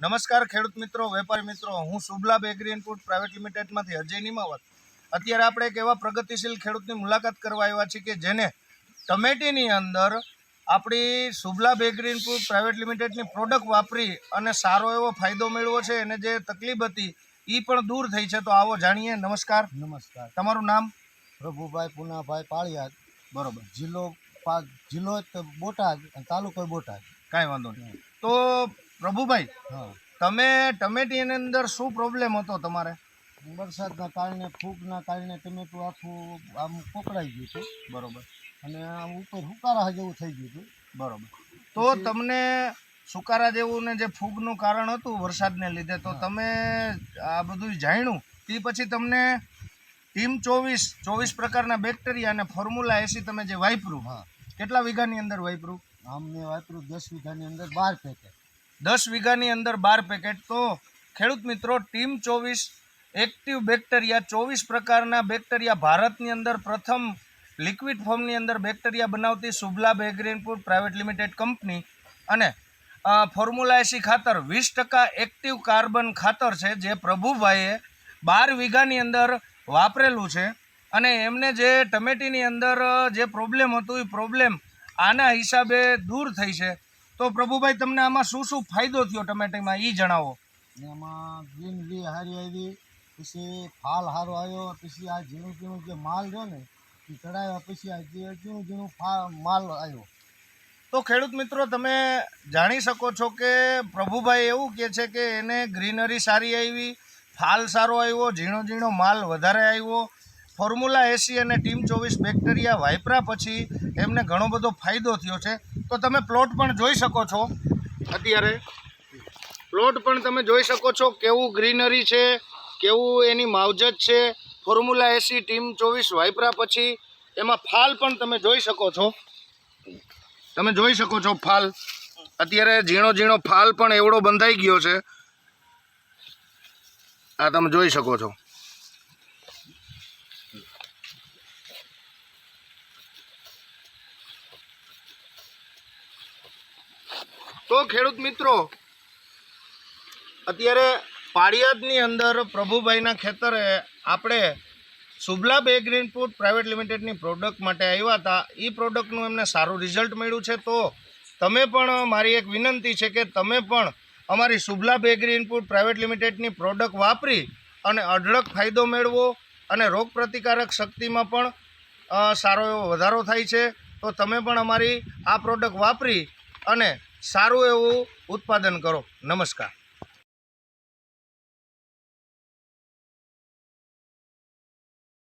નમસ્કાર ખેડૂત મિત્રો વેપારી મિત્રો. હું શુભલાભ એગ્રી ઇનપુટ પ્રાઇવેટ લિમિટેડમાંથી અજય નિમાવત. અત્યારે આપણે એક એવા પ્રગતિશીલ ખેડૂતની મુલાકાત કરવા આવ્યા છીએ કે જેને ટમેટીની અંદર આપણી શુભલાભ એગ્રી ઇનપુટ પ્રાઇવેટ લિમિટેડની પ્રોડક્ટ વાપરી અને સારો એવો ફાયદો મેળવો છે અને જે તકલીફ હતી એ પણ દૂર થઈ છે. તો આવો જાણીએ. નમસ્કાર. નમસ્કાર. તમારું નામ? પ્રભુભાઈ પુનાભાઈ પાળિયા બરોબર. જિલ્લો જિલ્લો બોટાદ તાલુકો બોટાદ. કાંઈ વાંધો નહીં. તો પ્રભુભાઈ તમે ટમેટીની અંદર શું પ્રોબ્લેમ હતો તમારે? વરસાદના કારણે ફૂગના કારણે ટમેટું આખું આમ કોકડાઈ ગયું હતું બરોબર. અને આમ ઉપર હુકારા જેવું થઈ ગયું હતું. બરોબર. તો તમને સુકારા જેવું ને જે ફૂગનું કારણ હતું વરસાદને લીધે તો તમે આ બધું જાણ્યું. તે પછી તમને ટીમ ચોવીસ ચોવીસ પ્રકારના બેક્ટેરિયા અને ફોર્મ્યુલા એસી તમે જે વાપર્યું હા. કેટલા વીઘાની અંદર વાપર્યું? આમ મેં વાપર્યું દસ વીઘાની અંદર બાર પેકેટ. દસ વીઘાની અંદર બાર પેકેટ. તો ખેડૂત મિત્રો, ટીમ ચોવીસ, એક્ટિવ બેક્ટેરિયા ચોવીસ પ્રકારના બેક્ટેરિયા ભારતની અંદર પ્રથમ લિક્વિડ ફોર્મની અંદર બેક્ટેરિયા બનાવતી Shubhlabh agri input private limited company. અને ફોર્મ્યુલા ખાતર વીસ ટકા એક્ટિવ કાર્બન ખાતર છે, જે પ્રભુભાઈએ બાર વીઘાની અંદર વાપરેલું છે. અને એમને જે ટમેટીની અંદર જે પ્રોબ્લેમ હતું, એ પ્રોબ્લેમ આના હિસાબે દૂર થઈ છે. તો પ્રભુભાઈ તમને આમાં શું શું ફાયદો થયો ટમેટામાં? એ જણાવો. ને એમાં ગ્રીનરી સારી આવી પછી ફાલ સારો આવ્યો પછી આ ઝીણું ઝીણું જે માલ રહ્યો ને એ ચડાવ્યા પછી આ જે ઝીણું ઝીણું ફા માલ આવ્યો. તો ખેડૂત મિત્રો તમે જાણી શકો છો કે પ્રભુભાઈ એવું કહે છે કે એને ગ્રીનરી સારી આવી ફાલ સારો આવ્યો ઝીણો ઝીણો માલ વધારે આવ્યો ફોર્મ્યુલા એસી અને ટીમ ચોવીસ બેક્ટેરિયા વાપરા પછી એમને ઘણો બધો ફાયદો થયો છે. તો તમે પ્લોટ પણ જોઈ શકો છો. અત્યારે પ્લોટ પણ તમે જોઈ શકો છો કેવું ગ્રીનરી છે, કેવું એની માવજત છે. ફોર્મ્યુલા એસી ટીમ ચોવીસ વાપરા પછી એમાં ફાલ પણ તમે જોઈ શકો છો. તમે જોઈ શકો છો ફાલ. અત્યારે ઝીણો ઝીણો ફાલ પણ એવડો બંધાઈ ગયો છે. આ તમે જોઈ શકો છો. તો ખેડૂત મિત્રો, અત્યારે પાળિયાદની અંદર પ્રભુભાઈના ખેતરે આપણે શુભલા બે ગ્રીનપુટ પ્રાઇવેટ લિમિટેડની પ્રોડક્ટ માટે આવ્યા હતા. એ પ્રોડક્ટનું એમને સારું રિઝલ્ટ મળ્યું છે. તો તમે પણ મારી એક વિનંતી છે કે તમે પણ અમારી શુભલા બે ઇનપુટ પ્રાઇવેટ લિમિટેડની પ્રોડક્ટ વાપરી અને અઢળક ફાયદો મેળવો અને રોગ પ્રતિકારક શક્તિમાં પણ સારો એવો વધારો થાય છે. તો તમે પણ અમારી આ પ્રોડક્ટ વાપરી અને સારું એવું ઉત્પાદન કરો. નમસ્કાર.